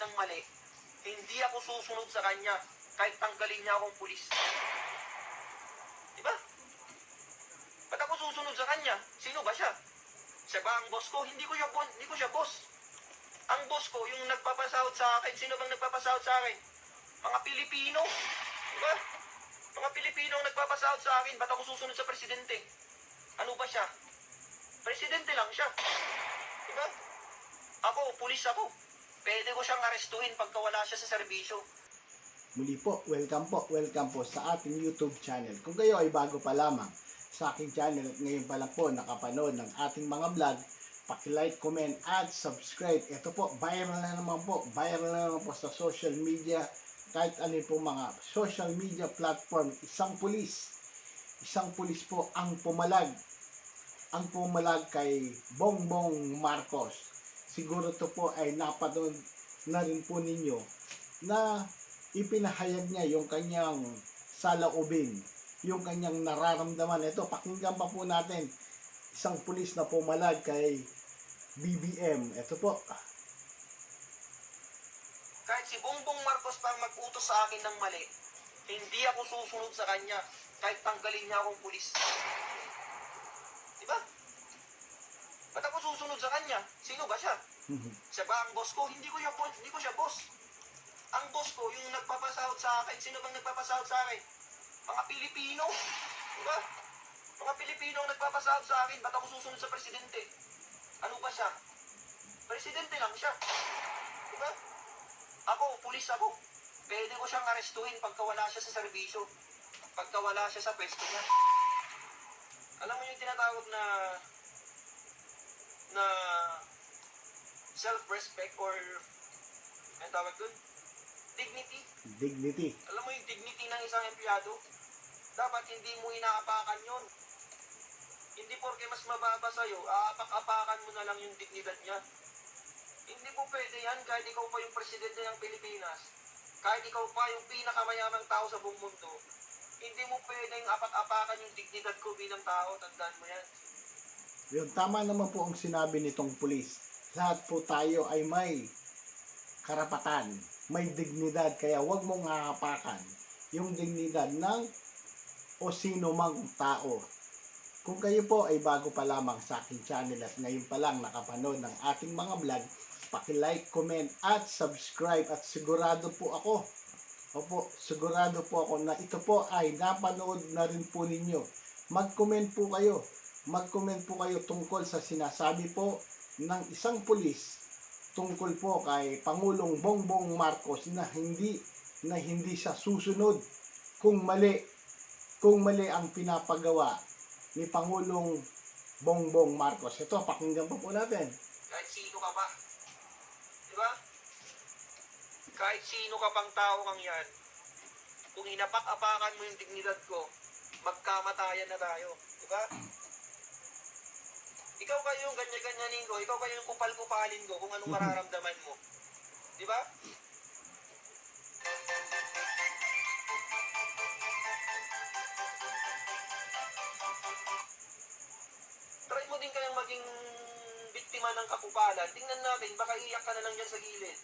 ng mali, hindi ako susunod sa kanya kahit tanggalin niya akong pulis. Diba? Ba't ako susunod sa kanya? Sino ba siya? Siya ba ang boss ko? Hindi ko siya, hindi ko siya boss. Ang boss ko, yung nagpapasahod sa akin. Sino bang nagpapasahod sa akin? Mga Pilipino. Diba? Mga Pilipino ang nagpapasahod sa akin. Ba't ako susunod sa presidente? Ano ba siya? Presidente lang siya. Diba? Ako, pulis ako. Pwede ko siyang arestuhin pagka wala siya sa serbisyo. Muli po, welcome po, welcome po sa ating YouTube channel. Kung kayo ay bago pa lamang sa aking channel at ngayon pa lang po nakapanood ng ating mga vlog, paki-like, comment, at subscribe. Ito po, viral na naman po, viral na naman po sa social media, kahit ano po mga social media platform, isang pulis, isang pulis po ang pumalag, ang pumalag kay Bongbong Marcos. Siguro to po ay napanood na rin po ninyo na ipinahayag niya yung kanyang saloobin, yung kanyang nararamdaman. Ito, pakinggan pa po natin. Isang pulis na pumalag kay BBM. Ito po. Kahit si Bongbong Marcos pa ang mag-utos sa akin ng mali, hindi ako susunod sa kanya kahit tanggalin niya akong pulis. Ba't ako susunod sa kanya? Sino ba siya? Siya ba ang boss ko? Hindi ko bo- hindi ko siya boss. Ang boss ko, yung nagpapasahod sa akin. Sino bang nagpapasahod sa akin? Mga Pilipino. Diba? Mga Pilipino ang nagpapasahod sa akin. Ba't ako susunod sa presidente? Ano ba siya? Presidente lang siya. Diba? Ako, pulis ako. Pwede ko siyang arestuhin pagka wala siya sa serbisyo. Pagka wala siya sa pwesto niya. Alam mo yung tinatawag na na self-respect or ano tawag dun? Dignity. Dignity. Alam mo yung dignity ng isang empleyado? Dapat hindi mo inaapakan yun. Hindi porke mas mababa sa'yo, aapak-apakan mo na lang yung dignidad niya. Hindi po pwede yan kahit ikaw pa yung presidente ng Pilipinas. Kahit ikaw pa yung pinakamayamang tao sa buong mundo. Hindi mo pwedeng apak-apakan yung dignidad ko bilang tao. Tandaan mo yan. Yun, tama naman po ang sinabi nitong pulis. Lahat po tayo ay may karapatan, may dignidad, kaya wag mong hahapakan yung dignidad ng o sino mang tao. Kung kayo po ay bago pa lamang sa aking channel at ngayon pa lang nakapanood ng ating mga vlog, paki-like, comment at subscribe at sigurado po ako Opo, sigurado po ako na ito po ay napanood na rin po ninyo. Mag-comment po kayo. Mag-comment po kayo tungkol sa sinasabi po ng isang pulis tungkol po kay Pangulong Bongbong Marcos na hindi na hindi siya susunod kung mali kung mali ang pinapagawa ni Pangulong Bongbong Marcos. Ito, pakinggan po po natin. Kahit sino ka pa. Di ba? Kahit sino ka pang tao kang yan, kung inapak-apakan mo yung dignidad ko, magkamatayan na tayo. Di ba? Ikaw kayo yung ganyan-ganyanin ko, ikaw kayo yung kupal-kupalin ko kung anong mararamdaman mo. Di ba? Try mo din kayang maging biktima ng kakupalan. Tingnan natin, baka iyak ka na lang dyan sa gilid.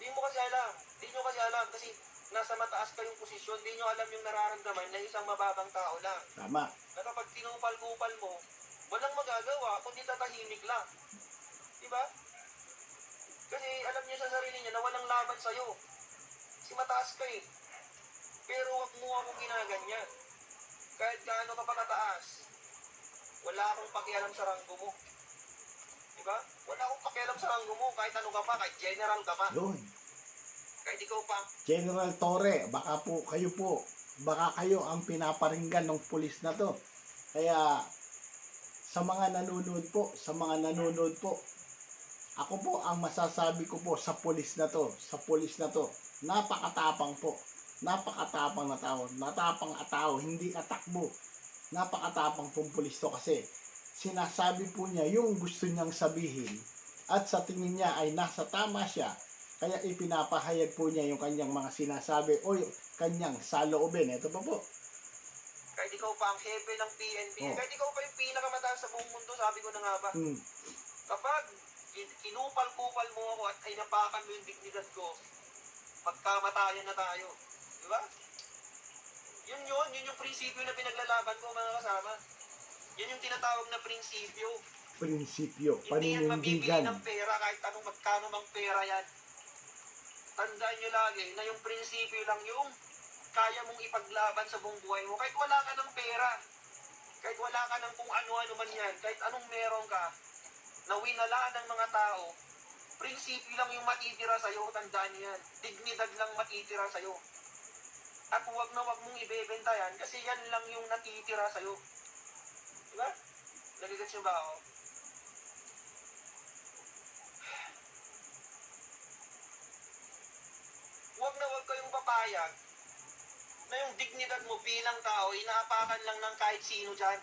Di mo kasi alam. Di nyo kasi alam kasi nasa mataas kayong posisyon. Di nyo alam yung nararamdaman na isang mababang tao lang. Tama. Na kapag tinupal-kupal mo, walang magagawa kundi tatahimik lang. Di ba? Kasi alam niya sa sarili niya na walang laban sa'yo. Kasi mataas ka eh. Pero wag mo akong ginaganyan. Kahit gaano ka pa kataas, wala akong pakialam sa ranggo mo. Di ba? Wala akong pakialam sa ranggo mo. Kahit ano ka pa, kahit general ka pa. Yun. Kahit ikaw pa. General Torre, baka po kayo po, baka kayo ang pinaparinggan ng pulis na to. Kaya sa mga nanonood po, sa mga nanonood po, ako po ang masasabi ko po sa pulis na to, sa pulis na to, napakatapang po. Napakatapang na tao, natapang at tao, hindi katakbo. Napakatapang pong pulis to kasi sinasabi po niya yung gusto niyang sabihin at sa tingin niya ay nasa tama siya kaya ipinapahayag po niya yung kanyang mga sinasabi o yung kanyang saloobin. Ito pa po. Kahit ikaw pa ang hepe ng PNP. Oh. Kahit ikaw pa yung pinakamataas sa buong mundo, sabi ko na nga ba. Hmm. Kapag kin- kinupal-kupal mo ay napakan mo yung dignidad ko, pagkamatayan na tayo. Di ba? Yun yun, yun yung prinsipyo na pinaglalaban ko mga kasama. Yun yung tinatawag na prinsipyo. Prinsipyo, Hindi yan mabibili paninindigan. ng pera kahit anong magkano mang pera yan. Tandaan nyo lagi na yung prinsipyo lang yung kaya mong ipaglaban sa buong buhay mo. Kahit wala ka ng pera, kahit wala ka ng kung ano-ano man yan, kahit anong meron ka, na winalaan ng mga tao, prinsipyo lang yung matitira sa'yo, tandaan yan. Dignidad lang matitira sa'yo. At huwag na huwag mong ibebenta yan kasi yan lang yung natitira sa'yo. Diba? Nagigets nyo ba ako? Huwag na huwag kayong papayag na yung dignidad mo bilang tao, inaapakan lang ng kahit sino dyan.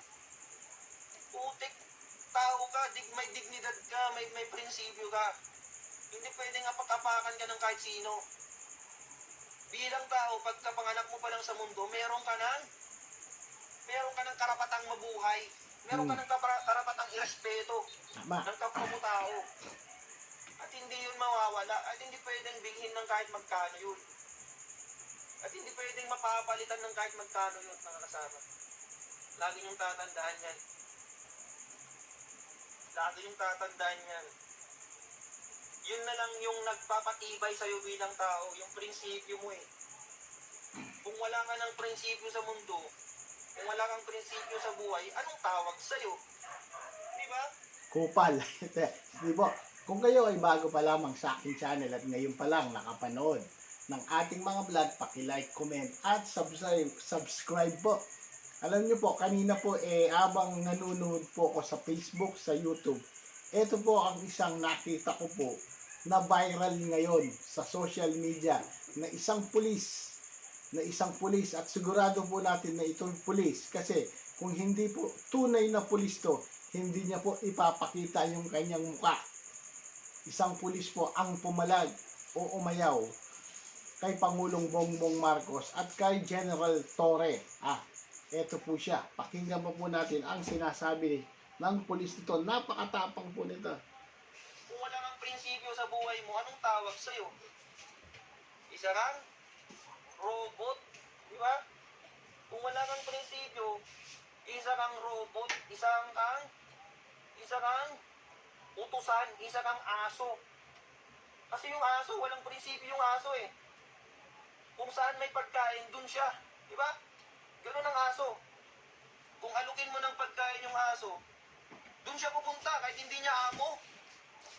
Putik, tao ka, dig, may dignidad ka, may, may prinsipyo ka. Hindi pwedeng apakapakan ka ng kahit sino. Bilang tao, pagkapanganak mo pa lang sa mundo, meron ka ng meron ka ng karapatang mabuhay. Meron ka Hmm. ng karapatang irespeto Tama. ng kapwa mo tao. Hindi yun mawawala. At hindi pwedeng bilhin ng kahit magkano yun. At hindi pwedeng mapapalitan ng kahit magkano yun, mga kasama. Lagi niyong tatandaan yan. Lagi niyong tatandaan yan. Yun na lang yung nagpapatibay sa'yo bilang tao, yung prinsipyo mo eh. Kung wala ka ng prinsipyo sa mundo, kung wala kang prinsipyo sa buhay, anong tawag sa'yo? Di ba? Kupal. Di ba? Kung kayo ay bago pa lamang sa aking channel at ngayon pa lang nakapanood ng ating mga vlog, paki-like, comment at subscribe, subscribe po. Alam niyo po, kanina po eh abang nanonood po ako sa Facebook, sa YouTube. Ito po ang isang nakita ko po na viral ngayon sa social media na isang pulis na isang pulis at sigurado po natin na itong pulis kasi kung hindi po tunay na pulis to hindi niya po ipapakita yung kanyang muka. Isang pulis po ang pumalag o umayaw kay Pangulong Bongbong Marcos at kay General Torre. Ah, eto po siya. Pakinggan po po natin ang sinasabi ng pulis nito. Napakatapang po nito. Kung wala kang prinsipyo sa buhay mo, anong tawag sa'yo? Isa kang robot, di ba? Kung wala kang prinsipyo, isa kang robot, isang kang, isa kang utusan, isa kang aso. Kasi yung aso, walang prinsipyo yung aso eh. Kung saan may pagkain, dun siya. Di ba? Ganun ang aso. Kung alukin mo ng pagkain yung aso, dun siya pupunta kahit hindi niya amo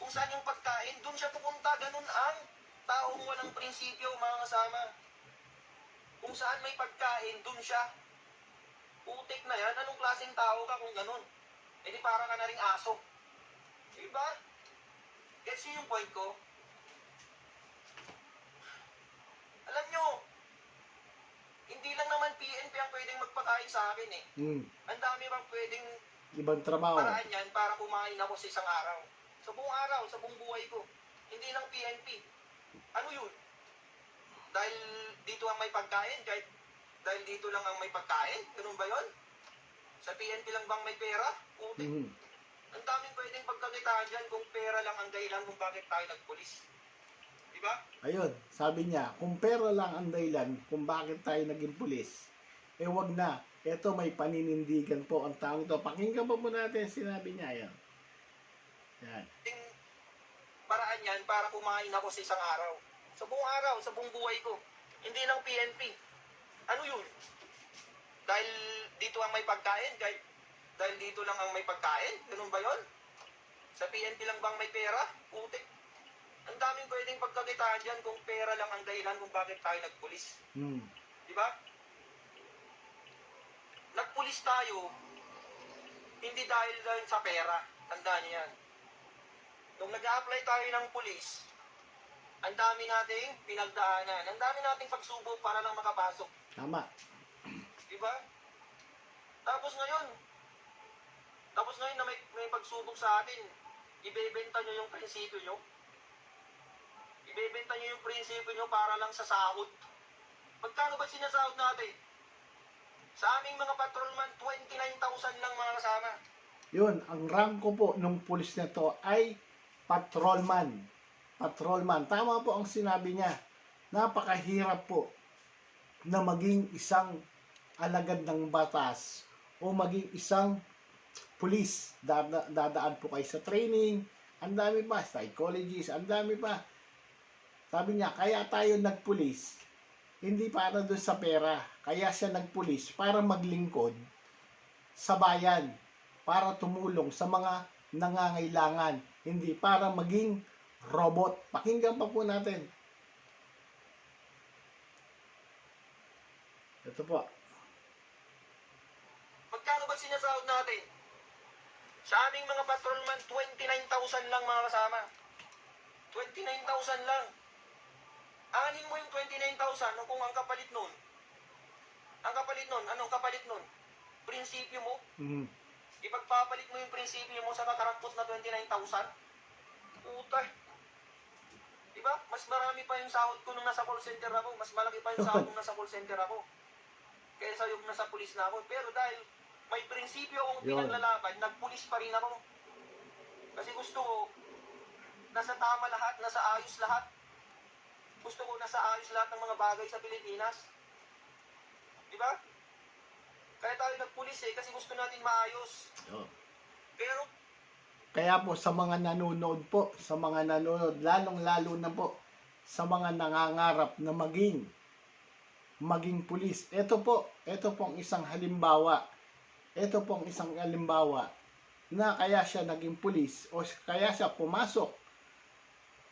kung saan yung pagkain, dun siya pupunta. Ganun ang taong walang prinsipyo, mga kasama. Kung saan may pagkain, dun siya. Putik na yan. Anong klaseng tao ka kung ganun? E di para ka na ring aso. Diba? Gets yung point ko? Alam nyo, hindi lang naman PNP ang pwedeng magpakain sa akin eh. Hmm. Ang dami pang pwedeng Ibang trabaho. paraan yan para kumain ako sa isang araw. Sa buong araw, sa buong buhay ko. Hindi lang PNP. Ano yun? Dahil dito ang may pagkain, kahit dahil dito lang ang may pagkain? Ganun ba yon? Sa PNP lang bang may pera? Puti. Mhm. Ang daming pwedeng pagkakitaan dyan kung pera lang ang dahilan kung bakit tayo nagpulis. Di ba? Ayun, sabi niya, kung pera lang ang dahilan kung bakit tayo naging pulis, eh wag na. Ito may paninindigan po ang taong ito. Pakinggan pa po natin sinabi niya. Yan. Ting paraan yan para kumain ako sa isang araw. Sa buong araw, sa buong buhay ko. Hindi lang PNP. Ano yun? Dahil dito ang may pagkain? Dahil, dahil dito lang ang may pagkain? Ganun ba yon? Sa PNP lang bang may pera? Putik. Ang daming pwedeng pagkakitaan dyan kung pera lang ang dahilan kung bakit tayo nagpulis. Hmm. Di ba? Nagpulis tayo, hindi dahil dahil sa pera. Tandaan niyo yan. Nung nag-apply tayo ng pulis, ang dami nating pinagdaanan. Ang dami nating pagsubok para lang makapasok. Tama. Di ba? Tapos ngayon, tapos ngayon na may, may pagsubok sa atin, ibebenta nyo yung prinsipyo nyo. Ibebenta nyo yung prinsipyo nyo para lang sa sahod. Magkano ba sinasahod natin? Sa aming mga patrolman, 29,000 lang mga kasama. Yun, ang rank ko po nung pulis na to ay patrolman. patrolman. Tama po ang sinabi niya. Napakahirap po na maging isang alagad ng batas o maging isang pulis. Dada, dadaan po kayo sa training. Ang dami pa. Psychologist. Ang dami pa. Sabi niya, kaya tayo nagpulis. Hindi para doon sa pera. Kaya siya nagpulis para maglingkod sa bayan. Para tumulong sa mga nangangailangan. Hindi para maging robot. Pakinggan pa po natin. Ito po. Magkano ba sinasahod natin? Sa aming mga patrolman, 29,000 lang mga kasama. 29,000 lang. Anin mo yung 29,000 kung ang kapalit nun. Ang kapalit nun, anong kapalit nun? Prinsipyo mo. Mhm. Ipagpapalit mo yung prinsipyo mo sa kakarampot na 29,000. Puta. Diba? Mas marami pa yung sahod ko nung nasa call center ako. Mas malaki pa yung sahod nung nasa call center ako. Kaysa yung nasa pulis na ako. Pero dahil may prinsipyo akong Yun. pinaglalaban, nagpulis pa rin ako. Kasi gusto ko, nasa tama lahat, nasa ayos lahat. Gusto ko nasa ayos lahat ng mga bagay sa Pilipinas. Di ba? Kaya tayo nagpulis eh, kasi gusto natin maayos. Oh. Pero, Kaya po sa mga nanonood po, sa mga nanonood, lalong-lalo na po sa mga nangangarap na maging maging pulis. Ito po, ito pong isang halimbawa. Ito pong isang halimbawa na kaya siya naging pulis o kaya siya pumasok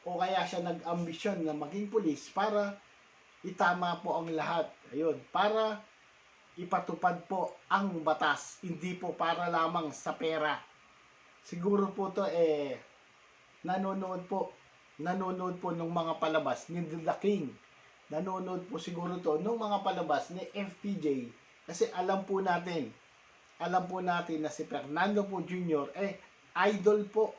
o kaya siya nag-ambisyon na maging pulis para itama po ang lahat. Ayun, para ipatupad po ang batas, hindi po para lamang sa pera. Siguro po to eh nanonood po nanonood po ng mga palabas ni The King. Nanonood po siguro to ng mga palabas ni FPJ kasi alam po natin alam po natin na si Fernando po Jr. eh idol po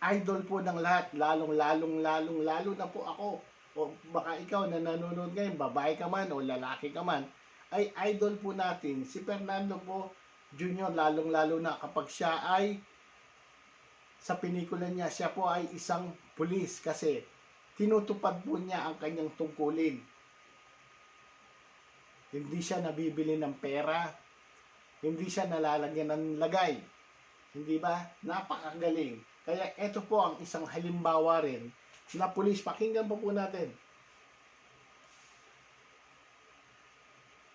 idol po ng lahat lalong lalong lalong lalo na po ako o baka ikaw na nanonood ngayon babae ka man o lalaki ka man ay idol po natin si Fernando po Jr. lalong lalo na kapag siya ay sa pelikula niya, siya po ay isang pulis kasi tinutupad po niya ang kanyang tungkulin. Hindi siya nabibili ng pera, hindi siya nalalagyan ng lagay. Hindi ba? Napakagaling. Kaya ito po ang isang halimbawa rin na pulis. Pakinggan po po natin.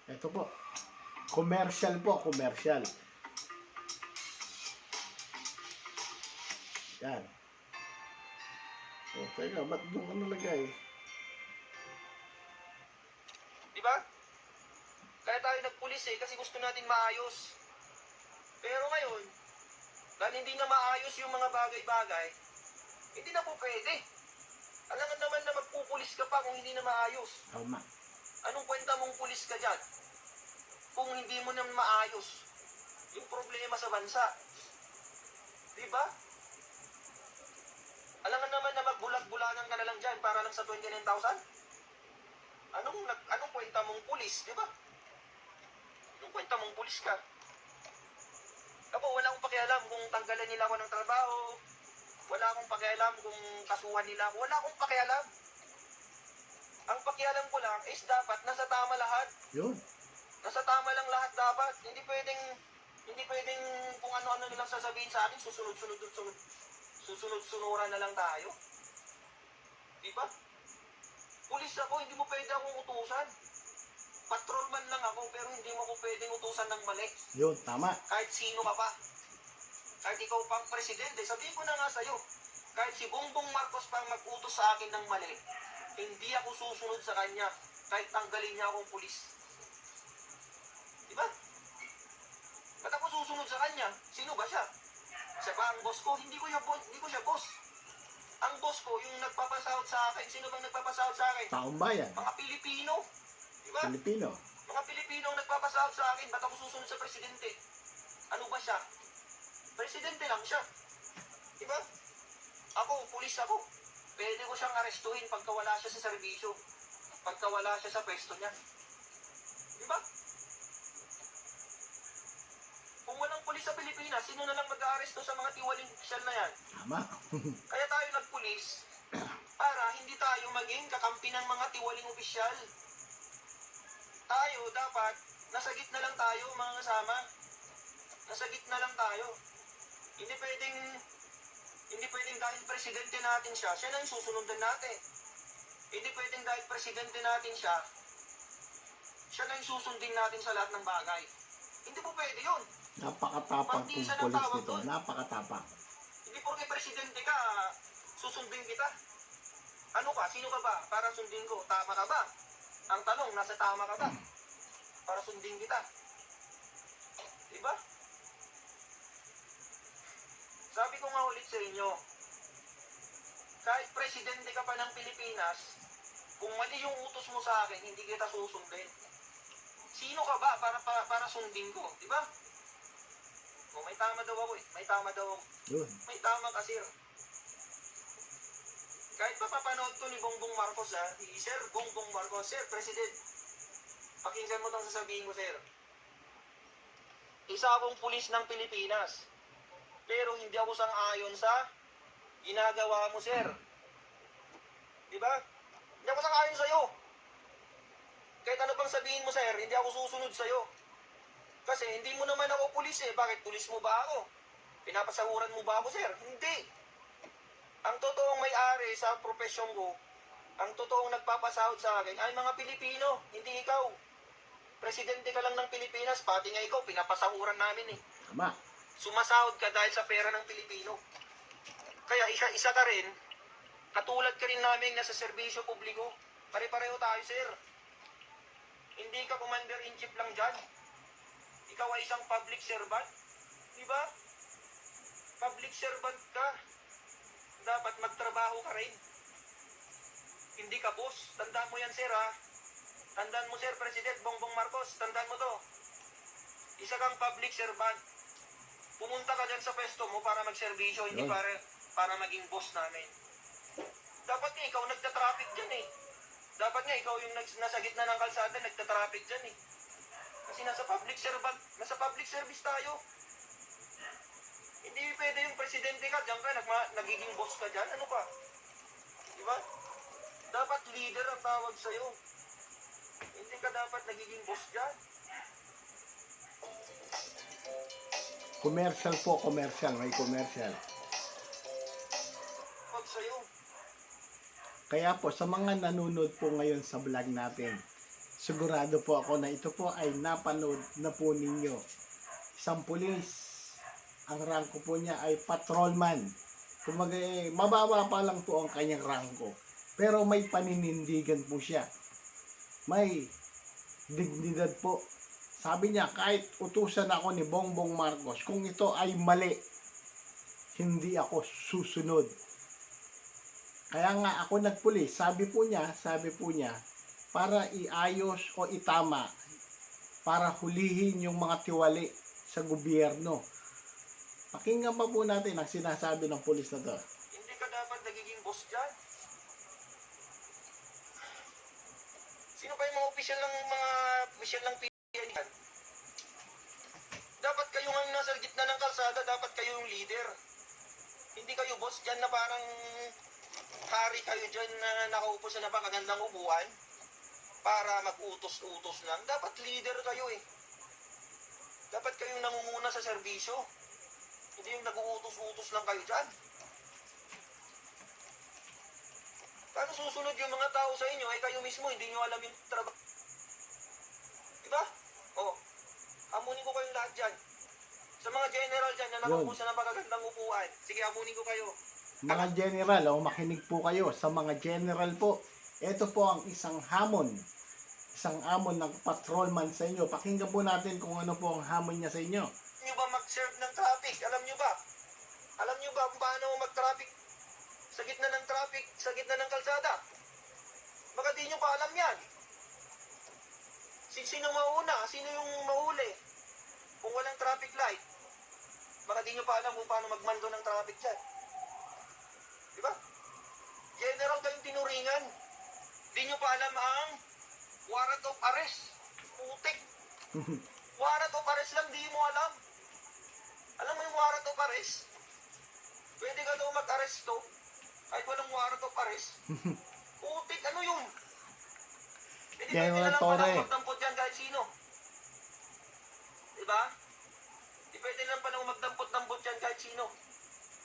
Ito po. Commercial po, commercial. Yan. O, teka, ba't doon ano lagay? di ba? Kaya tayo nagpulis eh, kasi gusto natin maayos. Pero ngayon, dahil hindi na maayos yung mga bagay-bagay, hindi na po pwede. Alam nga naman na magpupulis ka pa kung hindi na maayos. Tama. Anong kwenta mong pulis ka dyan? Kung hindi mo na maayos yung problema sa bansa. Di ba? Alam nga naman na magbulag-bulagan ka na lang dyan para lang sa 29,000? Anong, anong kwenta mong pulis, di ba? Kwenta mong pulis ka? Ako, wala akong pakialam kung tanggalan nila ako ng trabaho. Wala akong pakialam kung kasuhan nila ako. Wala akong pakialam. Ang pakialam ko lang is dapat nasa tama lahat. Yun. Nasa tama lang lahat dapat. Hindi pwedeng hindi pwedeng kung ano-ano nilang sasabihin sa akin, susunod-sunod sunod susunod-sunuran na lang tayo. Di ba? Pulis ako, hindi mo pwede akong utusan. Patrolman lang ako, pero hindi mo ko pwedeng utusan ng mali. Yun, tama. Kahit sino ka pa. Kahit ikaw pang presidente, sabihin ko na nga sa'yo, kahit si Bongbong Marcos pang mag-utos sa akin ng mali, hindi ako susunod sa kanya kahit tanggalin niya akong pulis. Di ba? Ba't ako susunod sa kanya? Sino ba siya? Siya ba ang boss ko? Hindi ko, siya, bo- hindi ko siya boss. Ang boss ko, yung nagpapasahod sa akin, sino bang nagpapasahod sa akin? Taong bayan. Mga Pilipino. Di ba? Pilipino. Mga Pilipino ang nagpapasahod sa akin, ba't ako susunod sa presidente? Ano ba siya? Presidente lang siya. Di ba? Ako, pulis ako. Pwede ko siyang arestuhin pagka wala siya sa serbisyo. Pagka wala siya sa pwesto niya. Di ba? Kung walang pulis sa Pilipinas, sino na lang mag-aaresto sa mga tiwaling opisyal na yan? Tama. Kaya tayo nagpulis para mga tiwaling opisyal. Tayo, dapat, nasa gitna lang tayo, mga kasama. Nasa gitna lang tayo. Hindi pwedeng, hindi pwedeng dahil presidente natin siya, siya na yung susunundan natin. Hindi pwedeng dahil presidente natin siya, siya na yung susundin natin sa lahat ng bagay. Hindi po pwede yun. Napakatapang pong pulis nito. Napakatapang. Hindi porke presidente ka, susundin kita. Ano ka? Sino ka ba? Para sundin ko. Tama ka ba? Ang tanong, nasa tama ka ba? Para sundin kita. Diba? Sabi ko nga ulit sa inyo, kahit presidente ka pa ng Pilipinas, kung mali yung utos mo sa akin, hindi kita susundin. Sino ka ba para para, para sundin ko, di ba? O may tama daw ako eh. May tama daw ako. May tama ka, sir. Kahit pa papanood to ni Bongbong Marcos, ha? Sir Bongbong Marcos, Sir, President. Pakinggan mo itong sasabihin ko, sir. Isa akong pulis ng Pilipinas. Pero hindi ako sang-ayon sa ginagawa mo, sir. Di ba? Hindi ako sang-ayon sa'yo. Kahit ano pang sabihin mo, sir, hindi ako susunod sa'yo. Kasi hindi mo naman ako pulis eh. Bakit pulis mo ba ako? Pinapasahuran mo ba ako, sir? Hindi. Ang totoong may-ari sa profesyon ko, ang totoong nagpapasahod sa akin ay mga Pilipino, hindi ikaw. Presidente ka lang ng Pilipinas, pati nga ikaw, pinapasahuran namin eh. Tama. Sumasahod ka dahil sa pera ng Pilipino. Kaya isa, isa ka rin, katulad ka rin namin nasa serbisyo publiko. Pare-pareho tayo, sir. Hindi ka commander-in-chief lang dyan. Ikaw ay isang public servant. Di ba? Public servant ka. Dapat magtrabaho ka rin. Hindi ka boss. Tandaan mo yan, sir, ha? Tandaan mo, sir, President Bongbong Marcos. Tandaan mo to. Isa kang public servant. Pumunta ka dyan sa pwesto mo para magserbisyo, hindi para, para maging boss namin. Dapat nga ikaw nagta-traffic dyan eh. Dapat nga ikaw yung nags- nasa gitna ng kalsada, nagta-traffic dyan eh. Kasi nasa public servant, nasa public service tayo. Hindi pwede yung presidente ka, dyan ka, nagma, nagiging boss ka dyan, ano ka? Di ba? Dapat leader ang tawag sa'yo. Hindi ka dapat nagiging boss dyan. Commercial po, commercial. May commercial. Tawag sa'yo. Kaya po, sa mga nanonood po ngayon sa vlog natin, sigurado po ako na ito po ay napanood na po ninyo. Isang pulis, ang rangko po niya ay patrolman. Kumaga, eh, mababa pa lang po ang kanyang rangko. Pero may paninindigan po siya. May dignidad po. Sabi niya, kahit utusan ako ni Bongbong Marcos, kung ito ay mali, hindi ako susunod. Kaya nga ako nagpulis, sabi po niya, sabi po niya, para iayos o itama, para hulihin yung mga tiwali sa gobyerno. Pakinggan pa po natin ang sinasabi ng pulis na to. Hindi ka dapat nagiging boss dyan. Sino ba yung mga opisyal ng mga opisyal ng yan? Dapat kayo nga yung nasa gitna ng kalsada, dapat kayo yung leader. Hindi kayo boss dyan na parang hari kayo dyan na nakaupo sa napakagandang upuan para mag-utos-utos lang. Dapat leader kayo eh. Dapat kayong nangunguna sa serbisyo. Hindi nag-uutos-utos lang kayo dyan. Paano susunod yung mga tao sa inyo? Eh kayo mismo, hindi nyo alam yung trabaho. Diba? O, amunin ko kayong lahat dyan. Sa mga general dyan na nakaupo Yun. sa napakagandang upuan. Sige, amunin ko kayo. Mga general, oh, makinig po kayo sa mga general po. Ito po ang isang hamon. Isang hamon ng patrolman sa inyo. Pakinggan po natin kung ano po ang hamon niya sa inyo. Nyo ba mag-serve ng traffic? Alam nyo ba? Alam nyo ba kung paano mag-traffic sa gitna ng traffic, sa gitna ng kalsada? Baka di nyo pa alam yan. Si- Sino mauna? Sino yung mahuli? Kung walang traffic light. Baka di nyo pa alam kung paano magmando ng traffic dyan. Di ba? General kayong tinuringan. Di nyo pa alam ang warrant of arrest. Putik. Warrant of arrest lang, di mo alam. Warrant of arrest? Pwede ka daw mag-arresto kahit walang warrant of arrest. Putik, ano yun? Hindi General pwede na lang palang magdampot yan kahit sino. Diba? Hindi pwede lang palang magdampot-dampot yan kahit sino.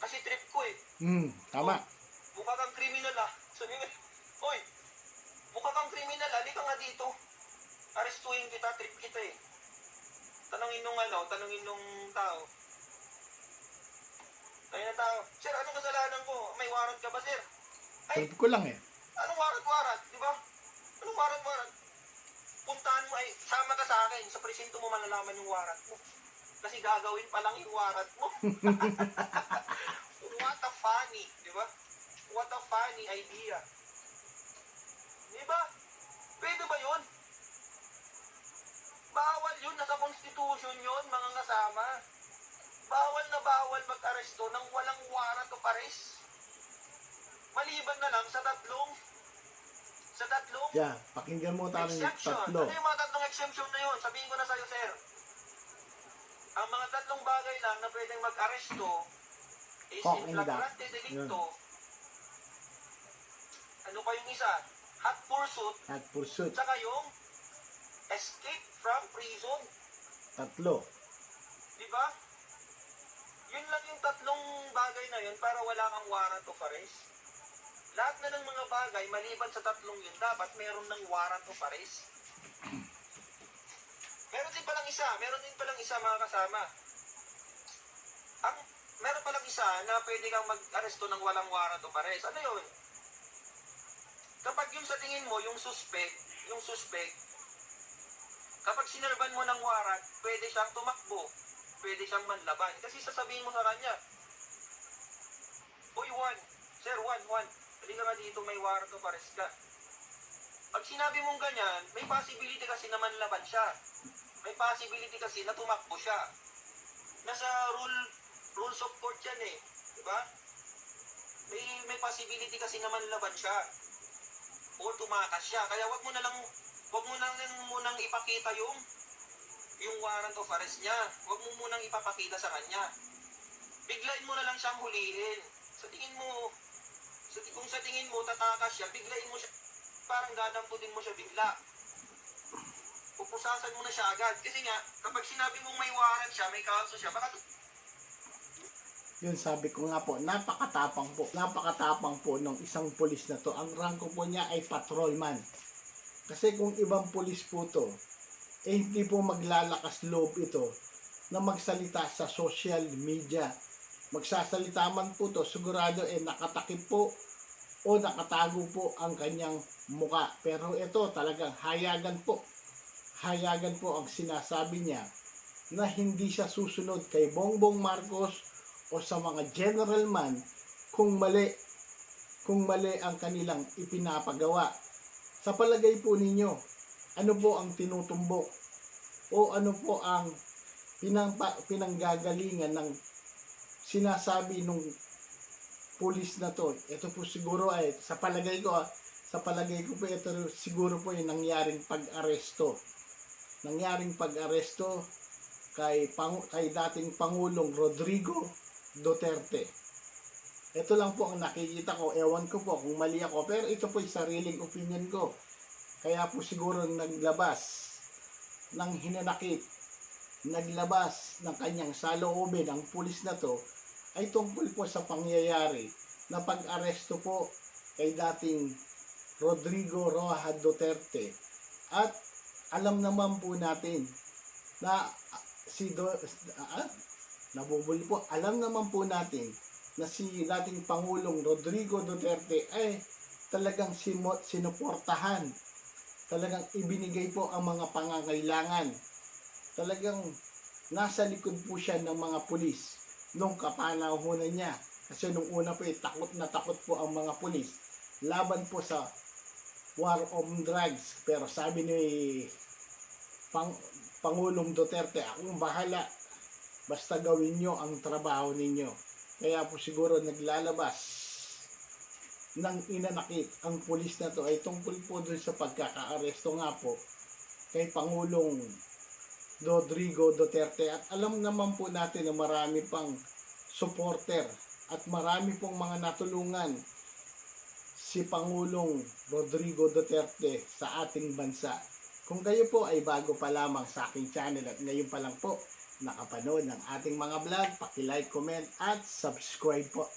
Kasi trip ko eh. Hmm, tama. Mukha kang kriminal ah. Sabi mo, Hoy, mukha kang kriminal, halika nga dito. Arestuhin kita, trip kita eh. Tanungin nung ano, tanungin nung tao. Ayun na tao, Sir, anong kasalanan ko? May warrant ka ba, sir? Ay, Trip ko lang eh. anong warrant, warrant? Di ba? Anong warrant, warrant? Puntahan mo ay, sama ka sa akin. Sa presinto mo malalaman yung warrant mo. Kasi gagawin pa lang yung warrant mo. What a funny, di ba? What a funny idea. Di ba? Pwede ba yun? Bawal yun, nasa constitution yun, mga kasama. Bawal na bawal mag-aresto nang walang warrant of arrest. Maliban na lang sa tatlong sa tatlong Yeah, pakinggan mo tayo exemption. tatlo. Ano yung mga tatlong exemption na yun? Sabihin ko na sa'yo, sir. Ang mga tatlong bagay lang na pwedeng mag-aresto is Cock in flagrante delicto. Ano pa yung isa? Hot pursuit. At pursuit, Tsaka yung escape from prison. tatlo. Di ba? Yun lang yung tatlong bagay na yun para wala kang warrant of arrest. Lahat na ng mga bagay, maliban sa tatlong yun, dapat meron ng warrant of arrest. Meron din palang isa, meron din palang isa mga kasama. Ang, meron palang isa na pwede kang mag-aresto ng walang warrant of arrest. Ano yun? Kapag yung sa tingin mo, yung suspect, yung suspect, kapag sinarban mo ng warrant, pwede siyang tumakbo, pwede siyang manlaban. Kasi sasabihin mo sa kanya, Uy, Juan, Sir Juan, Juan, halika nga dito, may warrant of arrest ka. Pag sinabi mong ganyan, may possibility kasi na manlaban siya. May possibility kasi na tumakbo siya. Nasa rule, rules of court yan eh. Di ba? May, may possibility kasi na manlaban siya. O tumakas siya. Kaya wag mo na lang, wag mo na lang munang ipakita yung yung warrant of arrest niya. Huwag mo munang ipapakita sa kanya. Biglain mo na lang siyang huliin. Sa tingin mo, sa, kung sa tingin mo tatakas siya, biglain mo siya, parang dadamputin mo siya bigla. Pupusasan mo na siya agad. Kasi nga, kapag sinabi mong may warrant siya, may kaso siya, baka Yun sabi ko nga po, napakatapang po. Napakatapang po ng isang pulis na to. Ang rangko po niya ay patrolman. Kasi kung ibang pulis po to, eh hindi po maglalakas loob ito na magsalita sa social media. Magsasalita man po to, sigurado eh nakatakip po o nakatago po ang kanyang muka. Pero ito talagang hayagan po. Hayagan po ang sinasabi niya na hindi siya susunod kay Bongbong Marcos o sa mga general man kung mali kung mali ang kanilang ipinapagawa. Sa palagay po ninyo, ano po ang tinutumbok o ano po ang pinangpa, pinanggagalingan ng sinasabi nung pulis na to. Ito po siguro ay sa palagay ko ah, sa palagay ko po ito siguro po yung nangyaring pag-aresto. Nangyaring pag-aresto kay pang, kay dating Pangulong Rodrigo Duterte. Ito lang po ang nakikita ko. Ewan ko po kung mali ako. Pero ito po yung sariling opinion ko. Kaya po siguro naglabas ng hinanakit, naglabas ng kanyang saloobin ang pulis na to ay tungkol po sa pangyayari na pag-aresto po kay dating Rodrigo Roja Duterte. At alam naman po natin na ah, si Do, ah, nabubuli po. Alam naman po natin na si dating Pangulong Rodrigo Duterte ay talagang sinuportahan. Talagang ibinigay po ang mga pangangailangan. Talagang nasa likod po siya ng mga pulis nung kapanahonan niya. Kasi nung una po, eh, takot na takot po ang mga pulis. Laban po sa war on drugs. Pero sabi ni Pang, Pangulong Duterte, akong bahala basta gawin nyo ang trabaho ninyo. Kaya po siguro naglalabas ng inanakit ang pulis na to ay tungkol po dun sa pagkakaaresto nga po kay Pangulong Rodrigo Duterte. At alam naman po natin na marami pang supporter at marami pong mga natulungan si Pangulong Rodrigo Duterte sa ating bansa. Kung kayo po ay bago pa lamang sa aking channel at ngayon pa lang po nakapanood ng ating mga vlog, paki-like, comment at subscribe po.